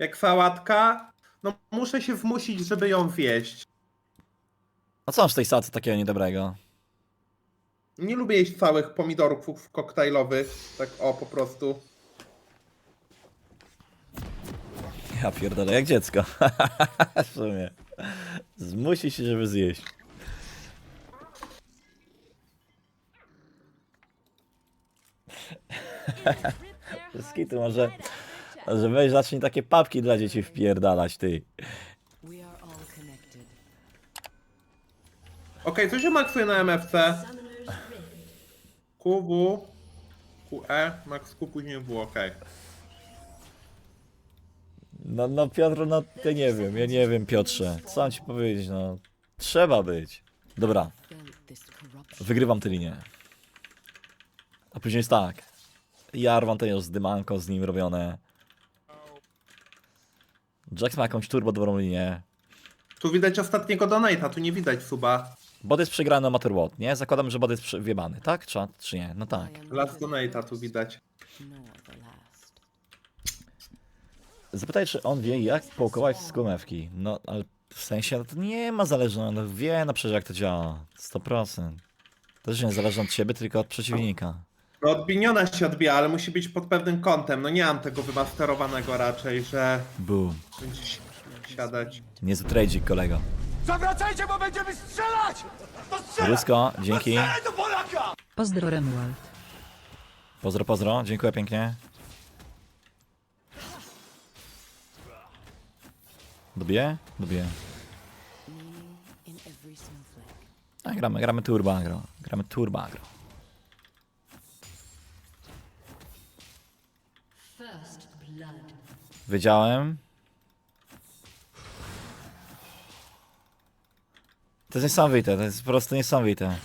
jak sałatka, no muszę się zmusić, żeby ją wieść. A co masz w tej sacy takiego niedobrego? Nie lubię jeść całych pomidorków koktajlowych, tak o po prostu. Ja pierdolę, jak dziecko. w sumie. Zmusi się, żeby zjeść. Skitu, może, może weź zacznij takie papki dla dzieci wpierdalać, ty. Okej, co się maksuje na MFC? QW, QE, max Q później W, okej. No, no Piotr, no ja nie wiem, ja nie wiem Piotrze. Co mam ci powiedzieć, no. Trzeba być. Dobra, wygrywam tę linię. A później jest tak. Jarvan to jest dymanko z nim robione. Jax ma jakąś turbo dobrą linię. Tu widać ostatniego donate'a, tu nie widać suba. Bot jest przegrany o Matter What, nie? Zakładam, że bot jest prze- wjebany, tak? Czy, czy nie? No tak. Last donate'a tu widać. Zapytaj, czy on wie, jak połkować skumewki. No, ale w sensie, no to nie ma zależności, no wie no przecież jak to działa. 100%. To też nie zależy od ciebie, tylko od przeciwnika. No od Biniona się odbija, ale musi być pod pewnym kątem. No nie mam tego wymasterowanego raczej, że Boom. będzie si- siadać. Niezły kolego. Zawracajcie, bo będziemy strzelać! To strzelaj! Rusko, dzięki. Strzelaj do Polaka! Pozdro Remuald. Pozdro, pozdro, dziękuję pięknie. Dobiję? Dobiję. A, gramy, gramy turbo agro. Gramy turbo agro. Wiedziałem. To jest niesamowite, to jest po prostu niesamowite.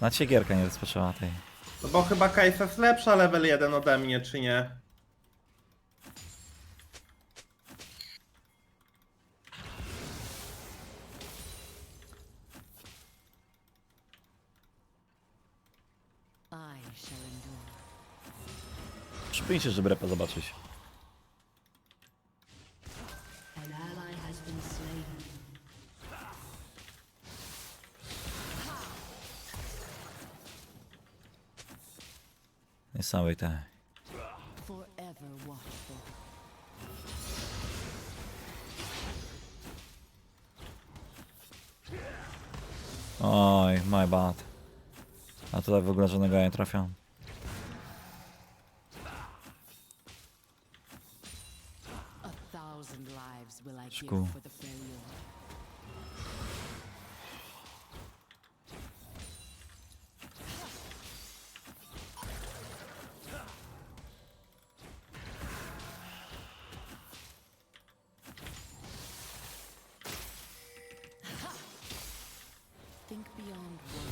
Na cię gierka nie rozpoczęła tej. No bo chyba Kajsa jest lepsza level 1 ode mnie, czy nie? Przypijcie, żeby repa zobaczyć. Niesamowite. Oj, my bad. A tutaj w ogóle żadnego nie trafiam. Beyond one.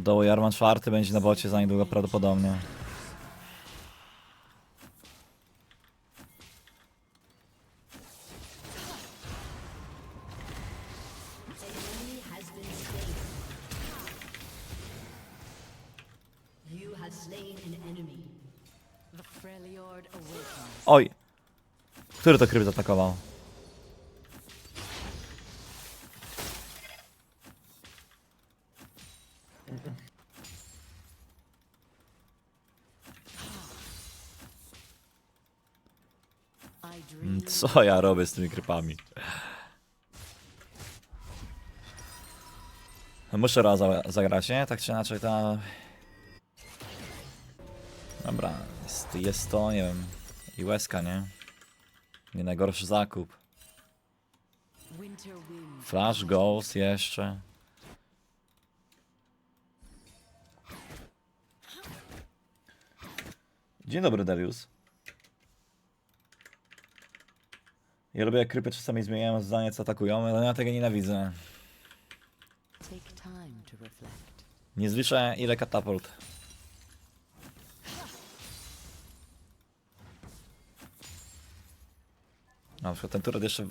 Doło Jarman czwarty będzie na bocie za niedługo prawdopodobnie. Oj! Który to krypt atakował? I dream Ja robię z tymi krypami? muszę raz za- zagrać, nie? Tak czy inaczej ta... Dobra, jest, jest to, nie wiem, i łezka, nie? Nie najgorszy zakup. Flash Ghost jeszcze. Dzień dobry, Darius. Ja lubię jak krypy czasami zmieniają zdanie, co atakują, ale ja tego nienawidzę. Take time to reflect. Nie zliczę ile katapult. Na przykład ten turet jeszcze...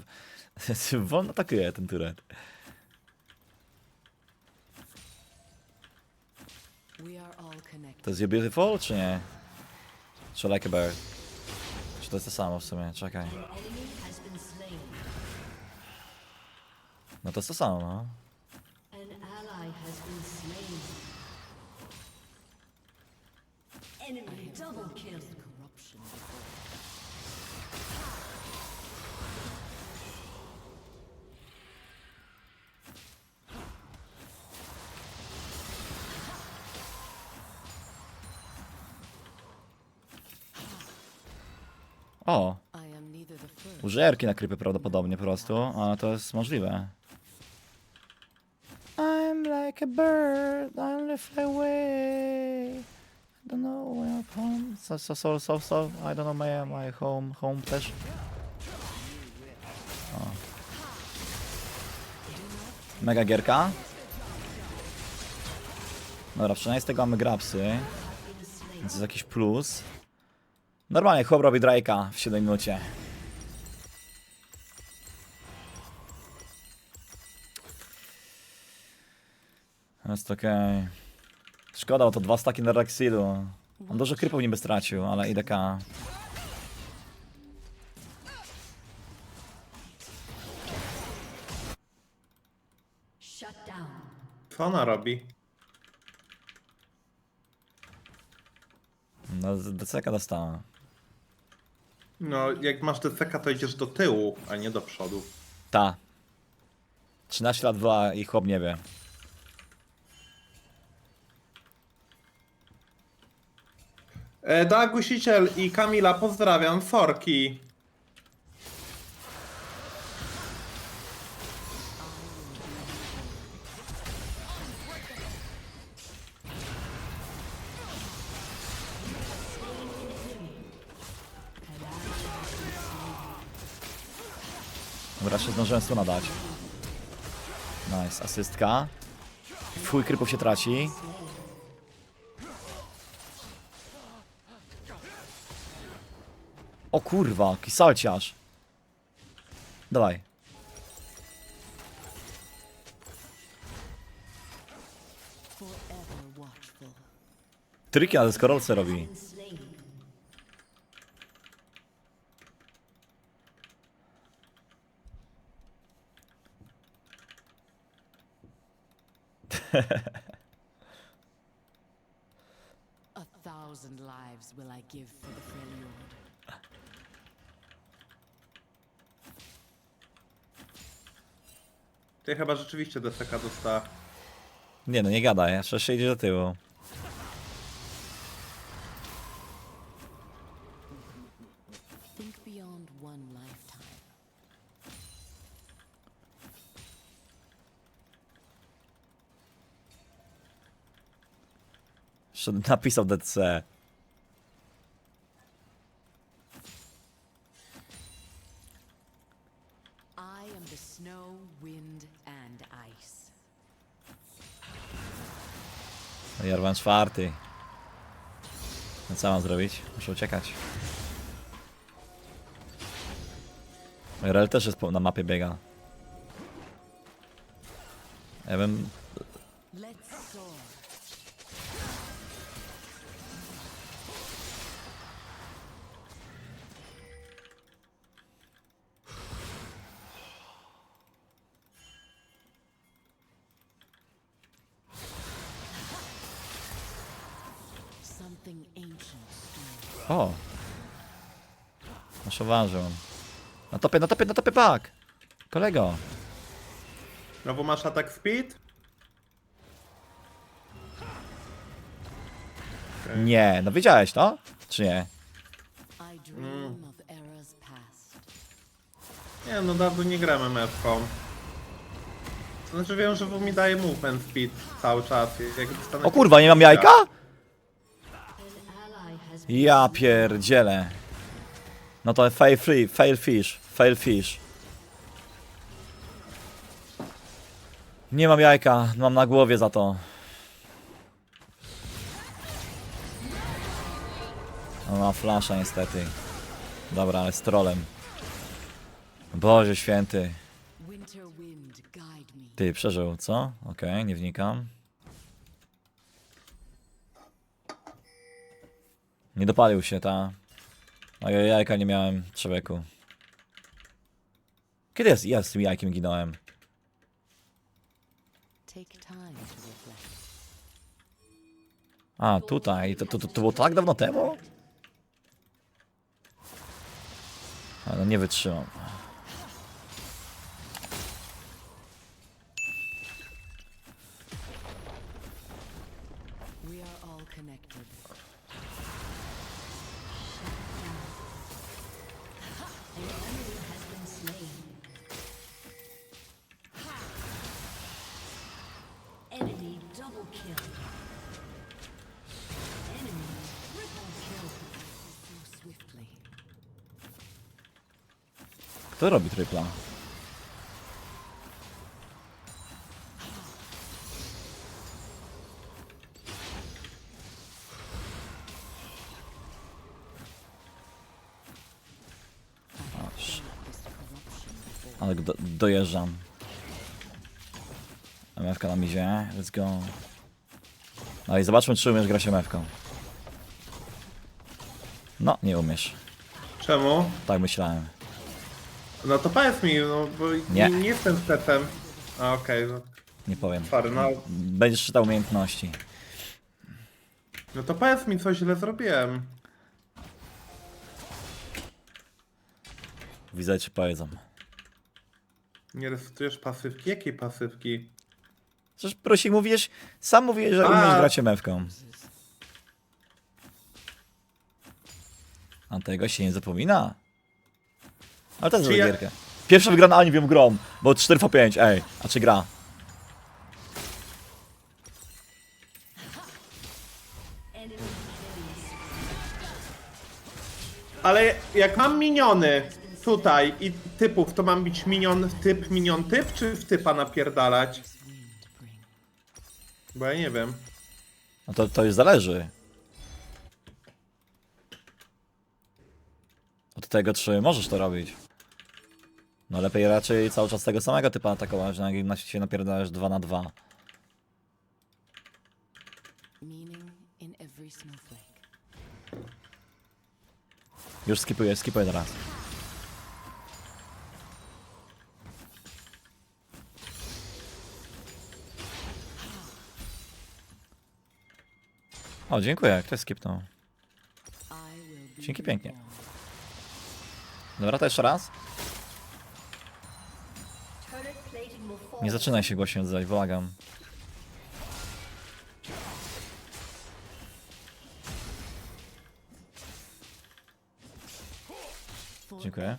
Wolno atakuje ten turet. We are all connected. To jest You Beautiful, czy nie? Czy Like a Bird? Czy to jest to samo w sumie? Czekaj. Enemy has been slain. No to to samo, no. An ally has been slain. Enemy double kill. Corruption before. O! I am neither the first. Użyerki na krypy prawdopodobnie po prostu, ale to jest możliwe. Like a bird, I only fly away. I don't know where I'm home. So, so, so, so, so, I don't know my, my home, home też. O. Mega gierka. Dobra, przynajmniej z tego mamy grapsy. Więc jest jakiś plus. Normalnie chłop robi Drake'a w 7 minucie. Jest okej. Szkoda, bo to dwa staki na Raxidu. On dużo krypów niby stracił, ale IDK. Shut down. Co ona robi? No, DCK dostała. No, jak masz DCK, to idziesz do tyłu, a nie do przodu. Ta. 13 lat była i chłop nie wie. E, Dagusiciel i Kamila pozdrawiam, sorki. Dobra, jeszcze zdążyłem stuna dać. Nice, asystka. Fuj krypów się traci. O kurwa, kisalciarz. Dawaj. Forever watchful. Triki, ale skorolce robi. A thousand lives will I give for the Freljord. Ty chyba rzeczywiście DCK dostała. Nie no, nie gadaj, jeszcze się idzie do tyłu. Think beyond one lifetime. Jeszcze napisał DC. I am the snow, wind, and ice. No Jarvan czwarty. No co mam zrobić? Muszę uciekać. Rel też jest po- na mapie biega. Ja bym... zauważył. Na topie, na topie, na topie, pak! Kolego! bo masz atak speed? Nie, no wiedziałeś to? Czy nie? Nie, no dawno nie gramy mewką. Znaczy wiem, że w mi daje movement speed cały czas. Jak dostanę O kurwa, nie mam jajka? Ja pierdzielę. No to fail free, fail fish, fail fish. Nie mam jajka, mam na głowie za to. No ma flasza niestety. Dobra, ale z trolem. Boże święty. Ty, przeżył, co? Okej, nie wnikam. Nie dopalił się, ta. A ja jajka nie miałem, człowieku. Kiedy jest, ja z tym jajkiem ginąłem? A, tutaj. To, to, to, to było tak dawno temu? Ale no nie wytrzymam. Robi tripla? Ale do, dojeżdżam. MFK nam idzie, let's go. No i zobaczmy, czy umiesz grać MFką. No, nie umiesz. Czemu? Tak myślałem. No to powiedz mi, no bo Nie. nie, nie jestem setem. A okej, no, Nie powiem. sorry, no, Będziesz czytał umiejętności. no to powiedz mi, co źle zrobiłem. Widzę, czy powiedzą. Nie resetujesz pasywki? Jakiej pasywki? Przecież prosik mówisz, sam mówiłeś, że umiesz grać MFką. A tego się nie zapomina. Ale to jest Czy ja- gierka. Pierwsza wygrana ani wiem grą, bo 4 v 5, ej. A czy gra? Ale jak mam miniony tutaj i typów, to mam być minion typ, minion typ, czy w typa napierdalać? Bo ja nie wiem. No to, to już zależy. Od tego, czy możesz to robić. No lepiej raczej cały czas tego samego typa atakować, no jak na się napierdalasz 2 na 2. Meaning in every snowflake. Już skipuję, skipuję teraz. O, dziękuję, ktoś skipnął. I will be Dzięki pięknie. reborn. Dobra, to jeszcze raz. Nie zaczynaj się głośno odzywać, błagam. Dziękuję.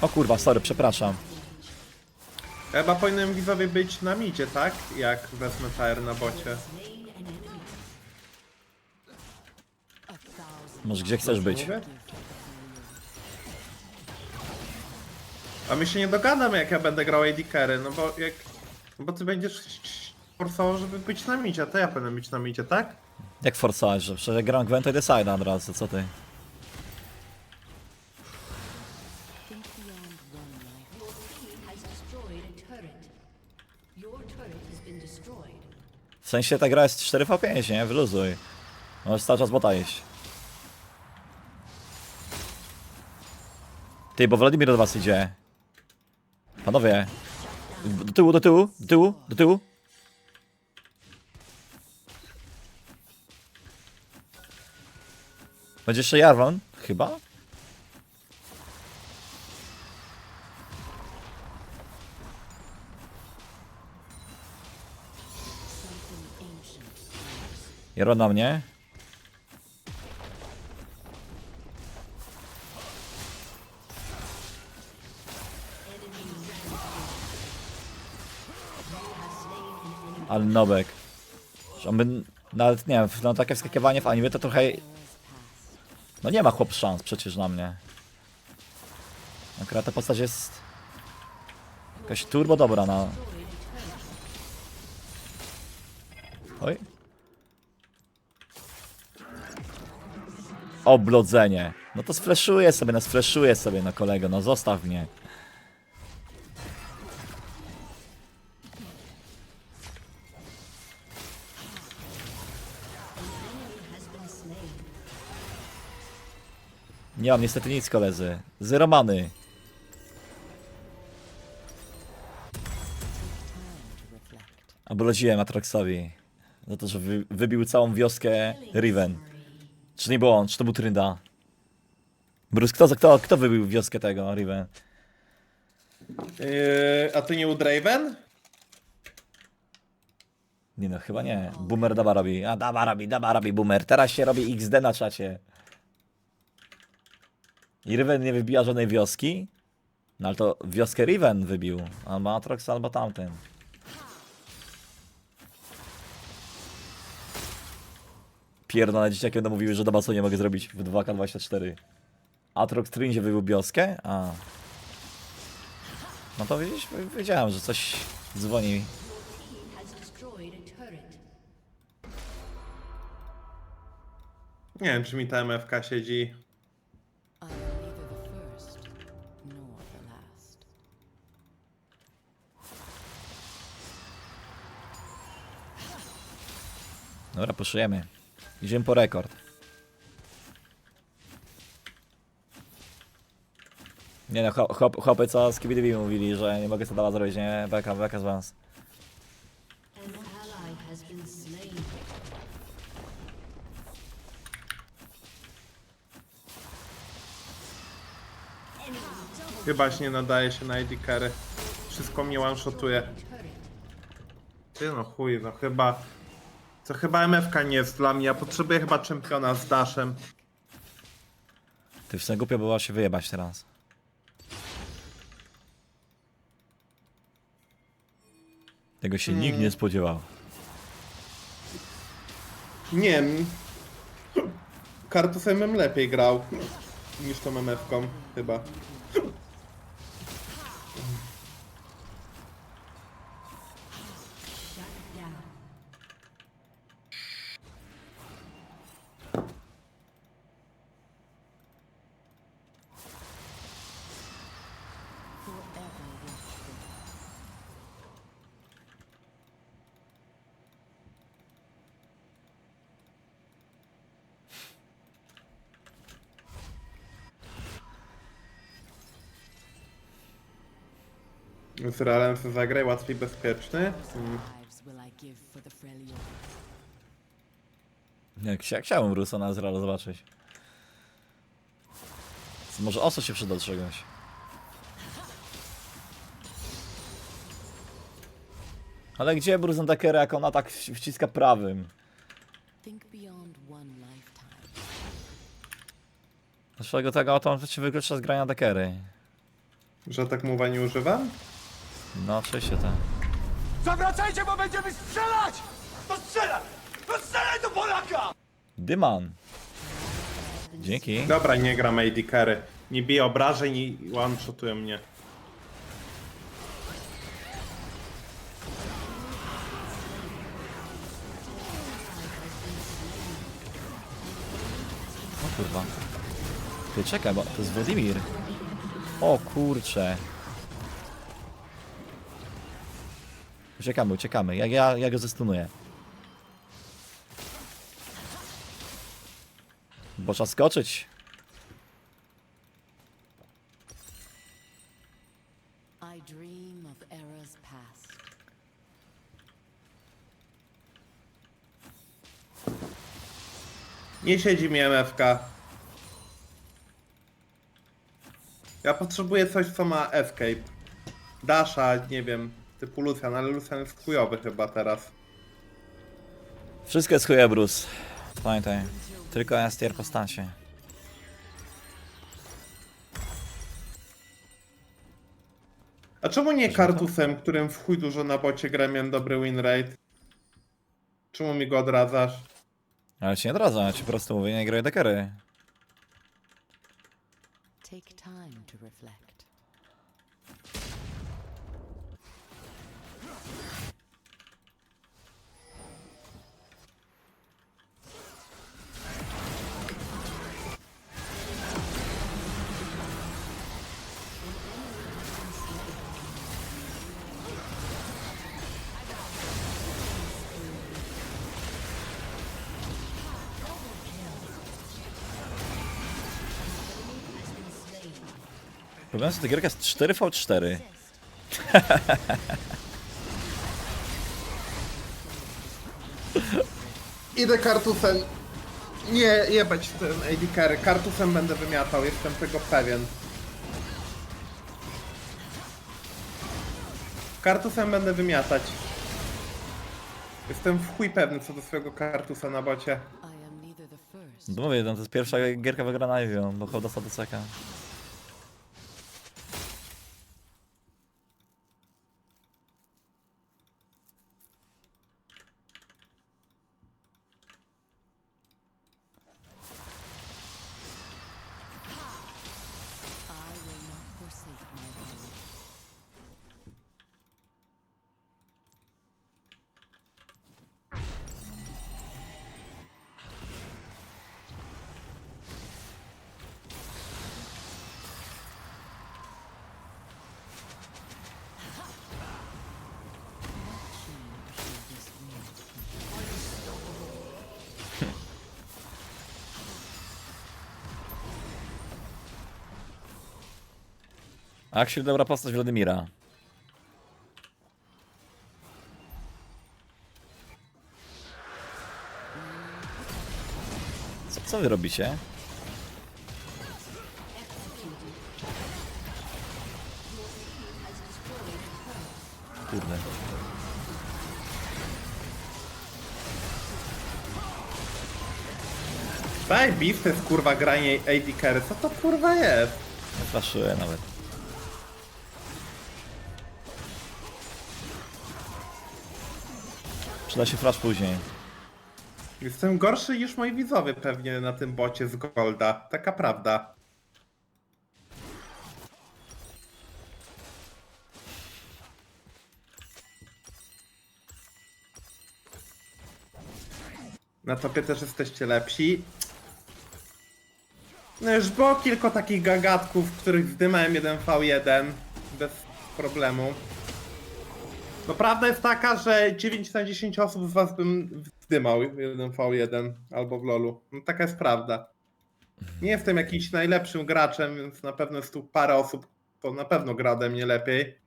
O kurwa, sorry, przepraszam. Chyba powinien widzowie być na midzie, tak? Jak wezmę TR na bocie. Slain an enemy. A thousand Może gdzie chcesz być? Mówię? A my się nie dogadamy, jak ja będę grał AD Carry, no bo jak... no Bo ty będziesz forsował, żeby być na midzie, to ja powinienem być na midzie, tak? Jak forsowałeś, że przecież jak gram Gwenta i Decide od razu, co ty? think beyond one life. Your team has destroyed a turret. Your turret has been destroyed. W sensie ta gra jest 4v5, nie? Wyluzuj. Możesz cały czas bota iść. Ty, bo Władimir do was idzie. Panowie. Do tyłu, do tyłu, do tyłu, do tyłu. Będzie jeszcze Jarvan, chyba? Jaro na mnie. Ale nobek. On by nawet, nie wiem, no takie wskakiwanie w anime to trochę... No nie ma chłop szans przecież na mnie. Akurat ta postać jest... Jakaś turbo dobra na... Oj. Oblodzenie. No to sfleszuję sobie, no sfleszuję sobie, no kolego, no zostaw mnie. Nie mam niestety nic, koledzy. Zero many. Oblodziłem Atroxowi. Za to, że wy, wybił całą wioskę Riven. Czy nie było on? Czy to był Trynda? Bruce, kto, kto, kto wybił wioskę tego Riven? Yy, a to nie u Draven? Nie no, chyba nie. Boomer dawa robi. A dawa robi, dawa robi Boomer. Teraz się robi XD na czacie. I Riven nie wybija żadnej wioski? No ale to wioskę Riven wybił. Albo Atrox, albo tamten. Pierdolone dzieciaki będą mówiły, że doba co nie mogę zrobić w 2K24. Atrox Trinzie wybił wioskę? A. No to widzisz, wiedziałem, że coś dzwoni. Nie wiem, czy mi ta MFK siedzi. Dobra, puszujemy. Idziemy po rekord. Nie no, chłop, chłopy co z Kibidibi mówili, że nie mogę sobie dała zrobić, nie? Beka, beka z was. Chyba się nie nadaje się na ID carry. Wszystko mnie one-shotuje. Ty no chuj, no chyba... To chyba MFK nie jest dla mnie, ja potrzebuję chyba czempiona z Dashem. Ty w głupio było się wyjebać teraz. Tego się nikt nie spodziewał. Nie wiem. Kartusem bym lepiej grał niż tą MF-ką, chyba. Shut down. Forever watchful. Realem sobie zagraj, łatwiej bezpieczny. Mm. Freljord. Nie, chcia, chciałem Rusona z Real zobaczyć. Może oso się przyda do czegoś. Ale gdzie Bruce Tucker, jak on atak wci- wciska prawym? Dlaczego tego to on się wyklucza z grania Dakery? Że tak mowa nie używam? No oczywiście tak. Zawracajcie, bo będziemy strzelać! To strzelaj! To strzelaj do Polaka! Dyman. Dzięki. Dobra, nie gram AD carry. Nie bije obrażeń i one-shotują mnie. O kurwa. Ty czekaj, bo to jest Władimir. O kurcze. Uciekamy, uciekamy. Ja, ja, ja go zestunuję. Bo trzeba skoczyć. Nie siedzi mi MFK. Ja potrzebuję coś, co ma escape. Dasha, nie wiem, typu Lucian, ale Lucian jest chujowy chyba teraz. Wszystko jest chuje, Bruce. Pamiętaj. Tylko jest tier postacie. A czemu nie kartusem, którym w chuj dużo na bocie gra miałem dobry win rate? Czemu mi go odradzasz? Ale ci nie odradzam, ja ci po prostu mówię, nie graj dekery. Take time to reflect. Problem jest, że ta gierka jest 4v4. Idę kartusem. Nie, jebać ten AD carry. Kartusem będę wymiatał, jestem tego pewien. Kartusem będę wymiatać. Jestem w chuj pewny co do swojego kartusa na bocie. I am neither the first No mówię, no to jest pierwsza gierka wygrana Ivią, bo hołda Sadoceka. I Axel dobra postać Wladimira. Co, co wy robicie? Kurde. Zajebiste jest kurwa granie AD carry. Co to kurwa jest? Nie flaszuję nawet. Przyda się flash później. Jestem gorszy niż moi widzowie pewnie na tym bocie z Golda. Taka prawda. Na topie też jesteście lepsi. No już było kilka takich gagatków, których zdymałem 1v1 bez problemu. No prawda jest taka, że 9 na 10 osób z was bym zdymał 1v1 albo w lolu. No taka jest prawda. Nie jestem jakimś najlepszym graczem, więc na pewno jest tu parę osób, to na pewno gra ode mnie lepiej.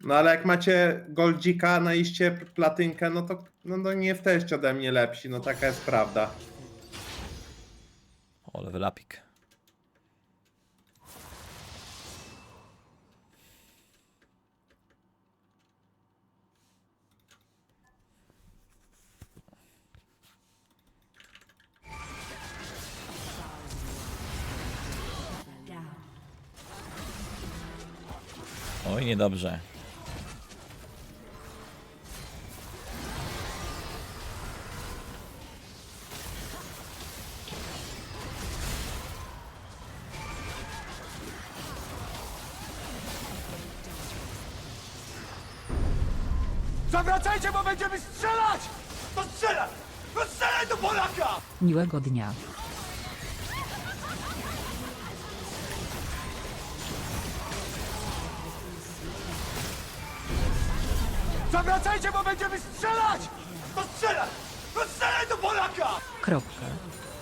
No ale jak macie goldzika na iście platynkę, no to no, no nie jesteście ode mnie lepsi, no taka jest prawda. O, level upik. Oj, niedobrze. Zawracajcie, bo będziemy strzelać! To strzelaj! To strzelaj do Polaka! Miłego dnia.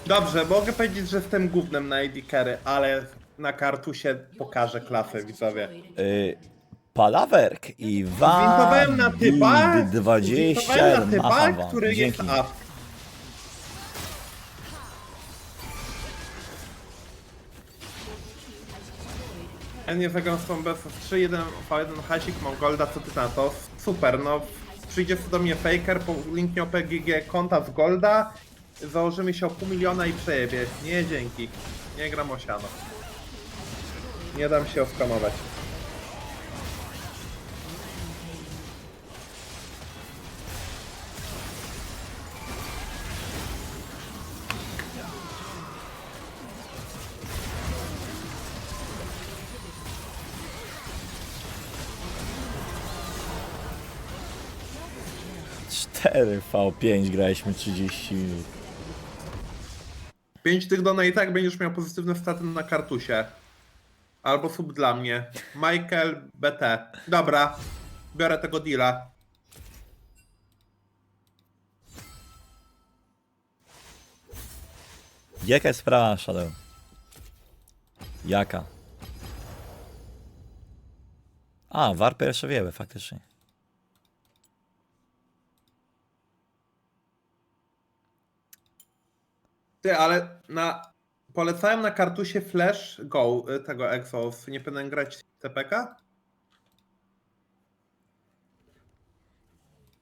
Dobrze, mogę powiedzieć, że jestem głównym na AD carry, ale na kartusie pokażę klasę widzowie. Y, Palawerk i Zwintowałem na typa, Wad 20 zwintowałem na typa, wam. który Dzięki. jest up. Ja nie zagram z tą BS3, 1 V1 hasik, mam golda, co ty na to? Super, no przyjdzie do mnie faker, po linknie o PGG konta z Golda, założymy się o pół miliona i przejebie. Nie, dzięki. Nie gram o siano. Nie dam się oskamować. Cztery V5 graliśmy 30 minut. 5 tych dona i tak będziesz miał pozytywne staty na kartusie. Albo sub dla mnie. Michael BT. Dobra. Biorę tego deala. Jaka jest sprawa, Shadow? Jaka? A, warpy jeszcze wiemy, faktycznie. Ty, ale na... Polecałem na kartusie Flash Go y, tego Exos. Nie powinien grać CPK?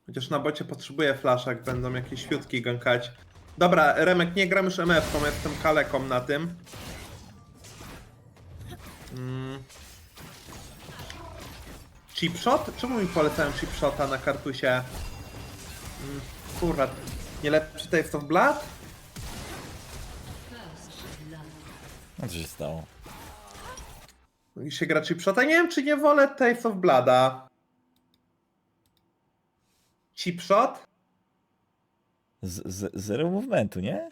Chociaż na bocie potrzebuję flasha, jak będą jakieś świutki gankać. Dobra, Remek, nie gram już MF-ką, jestem kaleką na tym. Mm. Chipshot? Czemu mi polecałem chipshota na kartusie? Mm, kurwa, nie lepszy Taste of Blood? No co się stało? I się gra chipshota. Nie wiem, czy nie wolę Taste of Blada. Chipshot? Z, z, zero movementu, nie?